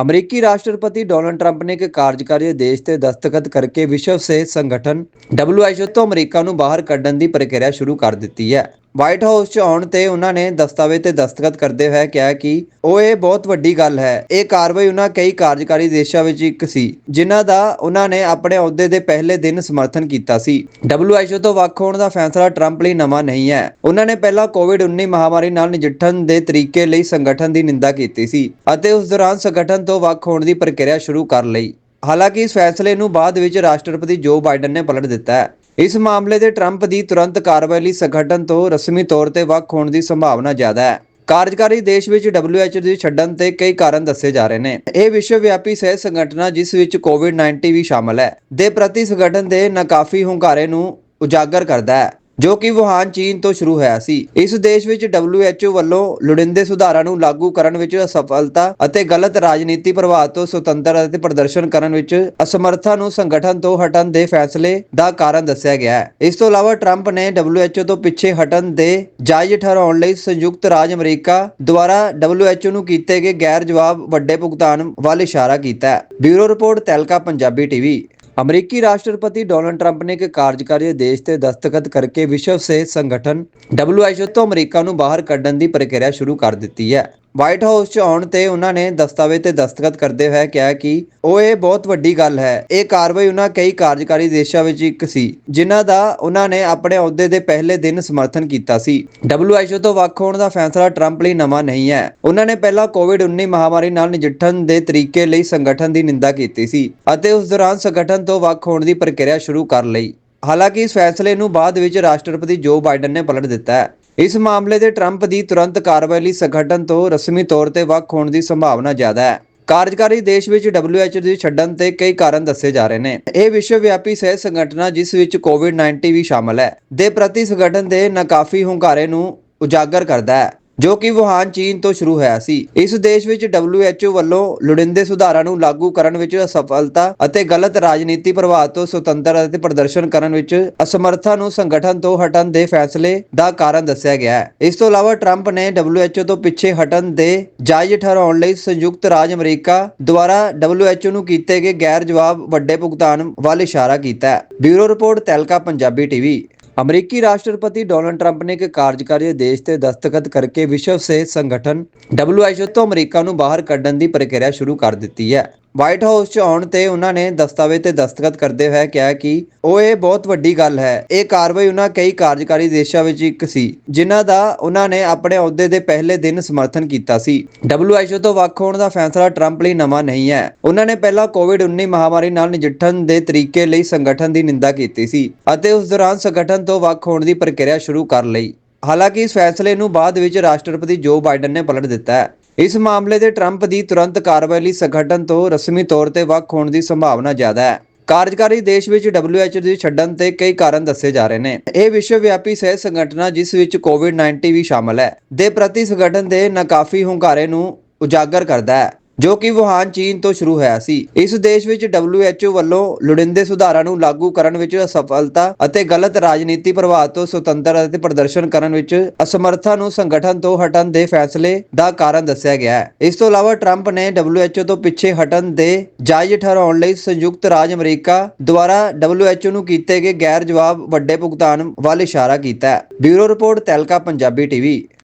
ਅਮਰੀਕੀ ਰਾਸ਼ਟਰਪਤੀ Donald Trump ਨੇ ਇੱਕ ਕਾਰਜਕਾਰੀ ਆਦੇਸ਼ ਤੇ ਦਸਤਖਤ ਕਰਕੇ ਵਿਸ਼ਵ ਸਿਹਤ ਸੰਗਠਨ WHO ਤੋਂ ਅਮਰੀਕਾ ਨੂੰ ਬਾਹਰ ਕੱਢਣ ਦੀ ਪ੍ਰਕਿਰਿਆ ਸ਼ੁਰੂ ਕਰ ਦਿੱਤੀ ਹੈ। ਵਾਈਟ ਹਾਊਸ 'ਚ ਆਉਣ ਤੇ ਉਹਨਾਂ ਨੇ ਦਸਤਾਵੇਜ਼ ਤੇ ਦਸਤਖਤ ਕਰਦੇ ਹੋਏ ਕਿਹਾ ਕਿ ਉਹ ਇਹ ਬਹੁਤ ਵੱਡੀ ਗੱਲ ਹੈ। ਇਹ ਕਾਰਵਾਈ ਉਹਨਾਂ ਕਈ ਕਾਰਜਕਾਰੀ ਦੇਸ਼ਾਂ ਵਿੱਚ ਇੱਕ ਸੀ, ਜਿਨ੍ਹਾਂ ਦਾ ਉਹਨਾਂ ਨੇ ਆਪਣੇ ਅਹੁਦੇ ਦੇ ਪਹਿਲੇ ਦਿਨ ਸਮਰਥਨ ਕੀਤਾ ਸੀ। WHO ਤੋਂ ਵੱਖ ਹੋਣ ਦਾ ਫੈਸਲਾ ਟਰੰਪ ਲਈ ਨਵਾਂ ਨਹੀਂ ਹੈ। ਉਹਨਾਂ ਨੇ ਪਹਿਲਾਂ ਕੋਵਿਡ-19 ਮਹਾਮਾਰੀ ਨਾਲ ਨਜਿੱਠਣ ਦੇ ਤਰੀਕੇ ਲਈ ਸੰਗਠਨ ਦੀ ਨਿੰਦਾ ਕੀਤੀ ਸੀ ਅਤੇ ਉਸ ਦੌਰਾਨ ਸੰਗਠਨ ਤੋਂ ਵੱਖ ਹੋਣ ਦੀ ਪ੍ਰਕਿਰਿਆ ਸ਼ੁਰੂ ਕਰ ਲਈ। ਹਾਲਾਂਕਿ ਇਸ ਫੈਸਲੇ ਨੂੰ ਬਾਅਦ ਵਿੱਚ ਰਾਸ਼ਟਰਪਤੀ ਜੋ ਬਾਈਡਨ ਨੇ ਪਲਟ ਦਿੱਤਾ ਹੈ। ਇਸ ਮਾਮਲੇ ਦੇ ਟਰੰਪ ਦੀ ਤੁਰੰਤ ਕਾਰਵਾਈ ਲਈ ਸੰਗਠਨ ਤੋਂ ਰਸਮੀ ਤੌਰ ਤੇ ਵੱਖ ਹੋਣ ਦੀ ਸੰਭਾਵਨਾ ਜ਼ਿਆਦਾ ਹੈ। ਕਾਰਜਕਾਰੀ ਦੇਸ਼ ਵਿੱਚ WHO ਦੀ ਛੱਡਣ ਤੇ ਕਈ ਕਾਰਨ ਦੱਸੇ ਜਾ ਰਹੇ ਨੇ। ਇਹ ਵਿਸ਼ਵ ਵਿਆਪੀ ਸਿਹਤ ਸੰਗਠਨਾਂ ਜਿਸ ਵਿੱਚ ਕੋਵਿਡ-19 ਵੀ ਸ਼ਾਮਲ ਹੈ, ਦੇ ਪ੍ਰਤੀ ਸੰਗਠਨ ਦੇ ਨਾਕਾਫੀ ਹੁੰਗਾਰੇ ਨੂੰ ਉਜਾਗਰ ਕਰਦਾ ਹੈ। ਜੋ ਕਿ ਵੁਹਾਨ ਚੀਨ ਤੋਂ ਸ਼ੁਰੂ ਹੋਇਆ ਸੀ। ਇਸ ਦੇਸ਼ ਵਿੱਚ WHO ਵੱਲੋਂ ਲੋੜੀਂਦੇ ਸੁਧਾਰਾਂ ਨੂੰ ਲਾਗੂ ਕਰਨ ਵਿੱਚ ਅਸਫਲਤਾ ਅਤੇ ਗਲਤ ਰਾਜਨੀਤੀ ਪ੍ਰਭਾਵ ਤੋਂ ਸੁਤੰਤਰ ਅਤੇ ਪ੍ਰਦਰਸ਼ਨ ਕਰਨ ਵਿੱਚ ਅਸਮਰਥਾ ਨੂੰ ਸੰਗਠਨ ਤੋਂ ਹਟਣ ਦੇ ਫੈਸਲੇ ਦਾ ਕਾਰਨ ਦੱਸਿਆ ਗਿਆ ਹੈ। ਇਸ ਤੋਂ ਇਲਾਵਾ ਟਰੰਪ ਨੇ WHO ਤੋਂ ਪਿੱਛੇ ਹਟਣ ਦੇ ਜਾਇਜ਼ ਠਹਿਰਾਉਣ ਲਈ ਸੰਯੁਕਤ ਰਾਜ ਅਮਰੀਕਾ ਦੁਆਰਾ WHO ਨੂੰ ਕੀਤੇ ਗਏ ਗੈਰ ਜਵਾਬ ਵੱਡੇ ਭੁਗਤਾਨ ਵੱਲ ਇਸ਼ਾਰਾ ਕੀਤਾ ਹੈ। ਬਿਊਰੋ ਰਿਪੋਰਟ ਤੈਲਕਾ, ਪੰਜਾਬੀ ਟੀਵੀ। ਅਮਰੀਕੀ ਰਾਸ਼ਟਰਪਤੀ ਡੋਨਲਡ ਟਰੰਪ ਨੇ ਇੱਕ ਕਾਰਜਕਾਰੀ ਆਦੇਸ਼ ਤੇ ਦਸਤਖਤ ਕਰਕੇ ਵਿਸ਼ਵ ਸਿਹਤ ਸੰਗਠਨ WHO ਤੋਂ ਅਮਰੀਕਾ ਨੂੰ ਬਾਹਰ ਕੱਢਣ ਦੀ ਪ੍ਰਕਿਰਿਆ ਸ਼ੁਰੂ ਕਰ ਦਿੱਤੀ ਹੈ। ਵਾਈਟ ਹਾਊਸ 'ਚ ਆਉਣ ਤੇ ਉਹਨਾਂ ਨੇ ਦਸਤਾਵੇਜ਼ ਤੇ ਦਸਤਖਤ ਕਰਦੇ ਹੋਏ ਕਿਹਾ ਕਿ ਉਹ ਇਹ ਬਹੁਤ ਵੱਡੀ ਗੱਲ ਹੈ। ਇਹ ਕਾਰਵਾਈ ਉਹਨਾਂ ਕਈ ਕਾਰਜਕਾਰੀ ਦੇਸ਼ਾਂ ਵਿੱਚ ਇੱਕ ਸੀ, ਜਿਨ੍ਹਾਂ ਦਾ ਉਹਨਾਂ ਨੇ ਆਪਣੇ ਅਹੁਦੇ ਦੇ ਪਹਿਲੇ ਦਿਨ ਸਮਰਥਨ ਕੀਤਾ ਸੀ। WHO ਤੋਂ ਵੱਖ ਹੋਣ ਦਾ ਫੈਸਲਾ ਟਰੰਪ ਲਈ ਨਵਾਂ ਨਹੀਂ ਹੈ। ਉਹਨਾਂ ਨੇ ਪਹਿਲਾਂ ਕੋਵਿਡ-19 ਮਹਾਮਾਰੀ ਨਾਲ ਨਜਿੱਠਣ ਦੇ ਤਰੀਕੇ ਲਈ ਸੰਗਠਨ ਦੀ ਨਿੰਦਾ ਕੀਤੀ ਸੀ ਅਤੇ ਉਸ ਦੌਰਾਨ ਸੰਗਠਨ ਤੋਂ ਵੱਖ ਹੋਣ ਦੀ ਪ੍ਰਕਿਰਿਆ ਸ਼ੁਰੂ ਕਰ ਲਈ। ਹਾਲਾਂਕਿ ਇਸ ਫੈਸਲੇ ਨੂੰ ਬਾਅਦ ਵਿੱਚ ਰਾਸ਼ਟਰਪਤੀ ਜੋ ਬਾਈਡਨ ਨੇ ਪਲਟ ਦਿੱਤਾ ਹੈ। ਇਸ ਮਾਮਲੇ ਦੇ ਟਰੰਪ ਦੀ ਤੁਰੰਤ ਕਾਰਵਾਈ ਲਈ ਸੰਗਠਨ ਤੋਂ ਰਸਮੀ ਤੌਰ ਤੇ ਵੱਖ ਹੋਣ ਦੀ ਸੰਭਾਵਨਾ ਜ਼ਿਆਦਾ ਹੈ। ਕਾਰਜਕਾਰੀ ਦੇਸ਼ ਵਿੱਚ WHO ਦੀ ਛੱਡਣ ਤੇ ਕਈ ਕਾਰਨ ਦੱਸੇ ਜਾ ਰਹੇ ਨੇ। ਇਹ ਵਿਸ਼ਵ ਵਿਆਪੀ ਸਿਹਤ ਸੰਗਠਨਾਂ ਜਿਸ ਵਿੱਚ ਕੋਵਿਡ-19 ਵੀ ਸ਼ਾਮਲ ਹੈ, ਦੇ ਪ੍ਰਤੀ ਸੰਗਠਨ ਦੇ ਨਾਕਾਫੀ ਹੁੰਗਾਰੇ ਨੂੰ ਉਜਾਗਰ ਕਰਦਾ ਹੈ। ਜੋ ਕਿ ਵੁਹਾਨ ਚੀਨ ਤੋਂ ਸ਼ੁਰੂ ਹੋਇਆ ਸੀ। ਇਸ ਦੇਸ਼ ਵਿੱਚ WHO ਵੱਲੋਂ ਲੋੜੀਂਦੇ ਸੁਧਾਰਾਂ ਨੂੰ ਲਾਗੂ ਕਰਨ ਵਿੱਚ ਅਸਫਲਤਾ ਅਤੇ ਗਲਤ ਰਾਜਨੀਤੀ ਪ੍ਰਭਾਵ ਤੋਂ ਸੁਤੰਤਰ ਅਤੇ ਪ੍ਰਦਰਸ਼ਨ ਕਰਨ ਵਿੱਚ ਅਸਮਰਥਾ ਨੂੰ ਸੰਗਠਨ ਤੋਂ ਹਟਣ ਦੇ ਫੈਸਲੇ ਦਾ ਕਾਰਨ ਦੱਸਿਆ ਗਿਆ ਹੈ। ਇਸ ਤੋਂ ਇਲਾਵਾ ਟਰੰਪ ਨੇ WHO ਤੋਂ ਪਿੱਛੇ ਹਟਣ ਦੇ ਜਾਇਜ਼ ਠਹਿਰਾਉਣ ਲਈ ਸੰਯੁਕਤ ਰਾਜ ਅਮਰੀਕਾ ਦੁਆਰਾ WHO ਨੂੰ ਕੀਤੇ ਗਏ ਗੈਰ ਜਵਾਬ ਵੱਡੇ ਭੁਗਤਾਨ ਵੱਲ ਇਸ਼ਾਰਾ ਕੀਤਾ ਹੈ। ਬਿਊਰੋ ਰਿਪੋਰਟ ਤੈਲਕਾ, ਪੰਜਾਬੀ ਟੀਵੀ। ਅਮਰੀਕੀ ਰਾਸ਼ਟਰਪਤੀ ਡੋਨਲਡ ਟਰੰਪ ਨੇ ਇੱਕ ਕਾਰਜਕਾਰੀ ਆਦੇਸ਼ ਤੇ ਦਸਤਖਤ ਕਰਕੇ ਵਿਸ਼ਵ ਸਿਹਤ ਸੰਗਠਨ WHO ਤੋਂ ਅਮਰੀਕਾ ਨੂੰ ਬਾਹਰ ਕੱਢਣ ਦੀ ਪ੍ਰਕਿਰਿਆ ਸ਼ੁਰੂ ਕਰ ਦਿੱਤੀ ਹੈ। ਵਾਈਟ ਹਾਊਸ 'ਚ ਆਉਣ ਤੇ ਉਹਨਾਂ ਨੇ ਦਸਤਾਵੇਜ਼ ਤੇ ਦਸਤਖਤ ਕਰਦੇ ਹੋਏ ਕਿਹਾ ਕਿ ਉਹ ਇਹ ਬਹੁਤ ਵੱਡੀ ਗੱਲ ਹੈ। ਇਹ ਕਾਰਵਾਈ ਉਹਨਾਂ ਕਈ ਕਾਰਜਕਾਰੀ ਦੇਸ਼ਾਂ ਵਿੱਚ ਇੱਕ ਸੀ, ਜਿਨ੍ਹਾਂ ਦਾ ਉਹਨਾਂ ਨੇ ਆਪਣੇ ਅਹੁਦੇ ਦੇ ਪਹਿਲੇ ਦਿਨ ਸਮਰਥਨ ਕੀਤਾ ਸੀ। WHO ਤੋਂ ਵੱਖ ਹੋਣ ਦਾ ਫੈਸਲਾ ਟਰੰਪ ਲਈ ਨਵਾਂ ਨਹੀਂ ਹੈ। ਉਹਨਾਂ ਨੇ ਪਹਿਲਾਂ ਕੋਵਿਡ-19 ਮਹਾਮਾਰੀ ਨਾਲ ਨਜਿੱਠਣ ਦੇ ਤਰੀਕੇ ਲਈ ਸੰਗਠਨ ਦੀ ਨਿੰਦਾ ਕੀਤੀ ਸੀ ਅਤੇ ਉਸ ਦੌਰਾਨ ਸੰਗਠਨ ਤੋਂ ਵੱਖ ਹੋਣ ਦੀ ਪ੍ਰਕਿਰਿਆ ਸ਼ੁਰੂ ਕਰ ਲਈ। ਹਾਲਾਂਕਿ ਇਸ ਫੈਸਲੇ ਨੂੰ ਬਾਅਦ ਵਿੱਚ ਰਾਸ਼ਟਰਪਤੀ ਜੋ ਬਾਈਡਨ ਨੇ ਪਲਟ ਦਿੱਤਾ ਹੈ। ਇਸ ਮਾਮਲੇ ਦੇ ਟਰੰਪ ਦੀ ਤੁਰੰਤ ਕਾਰਵਾਈ ਲਈ ਸੰਗਠਨ ਤੋਂ ਰਸਮੀ ਤੌਰ ਤੇ ਵੱਖ ਹੋਣ ਦੀ ਸੰਭਾਵਨਾ ਜ਼ਿਆਦਾ ਹੈ। ਕਾਰਜਕਾਰੀ ਦੇਸ਼ ਵਿੱਚ WHO ਦੀ ਛੱਡਣ ਤੇ ਕਈ ਕਾਰਨ ਦੱਸੇ ਜਾ ਰਹੇ ਨੇ। ਇਹ ਵਿਸ਼ਵ ਵਿਆਪੀ ਸਿਹਤ ਸੰਗਠਨਾਂ ਜਿਸ ਵਿੱਚ ਕੋਵਿਡ-19 ਵੀ ਸ਼ਾਮਲ ਹੈ, ਦੇ ਪ੍ਰਤੀ ਸੰਗਠਨ ਦੇ ਨਾਕਾਫੀ ਹੁੰਗਾਰੇ ਨੂੰ ਉਜਾਗਰ ਕਰਦਾ ਹੈ। ਜੋ ਕਿ ਵੁਹਾਨ ਚੀਨ ਤੋਂ ਸ਼ੁਰੂ ਹੋਇਆ ਸੀ। ਇਸ ਦੇਸ਼ ਵਿੱਚ WHO ਵੱਲੋਂ ਲੋੜੀਂਦੇ ਸੁਧਾਰਾਂ ਨੂੰ ਲਾਗੂ ਕਰਨ ਵਿੱਚ ਅਸਫਲਤਾ ਅਤੇ ਗਲਤ ਰਾਜਨੀਤੀ ਪ੍ਰਭਾਵ ਤੋਂ ਸੁਤੰਤਰ ਅਤੇ ਪ੍ਰਦਰਸ਼ਨ ਕਰਨ ਵਿੱਚ ਅਸਮਰਥਾ ਨੂੰ ਸੰਗਠਨ ਤੋਂ ਹਟਣ ਦੇ ਫੈਸਲੇ ਦਾ ਕਾਰਨ ਦੱਸਿਆ ਗਿਆ ਹੈ। ਇਸ ਤੋਂ ਇਲਾਵਾ ਟਰੰਪ ਨੇ WHO ਤੋਂ ਪਿੱਛੇ ਹਟਣ ਦੇ ਜਾਇਜ਼ ਠਹਿਰਾਉਣ ਲਈ ਸੰਯੁਕਤ ਰਾਜ ਅਮਰੀਕਾ ਦੁਆਰਾ WHO ਨੂੰ ਕੀਤੇ ਗਏ ਗੈਰ ਜਵਾਬ ਵੱਡੇ ਭੁਗਤਾਨ ਵੱਲ ਇਸ਼ਾਰਾ ਕੀਤਾ ਹੈ। ਬਿਊਰੋ ਰਿਪੋਰਟ ਤੈਲਕਾ, ਪੰਜਾਬੀ ਟੀਵੀ।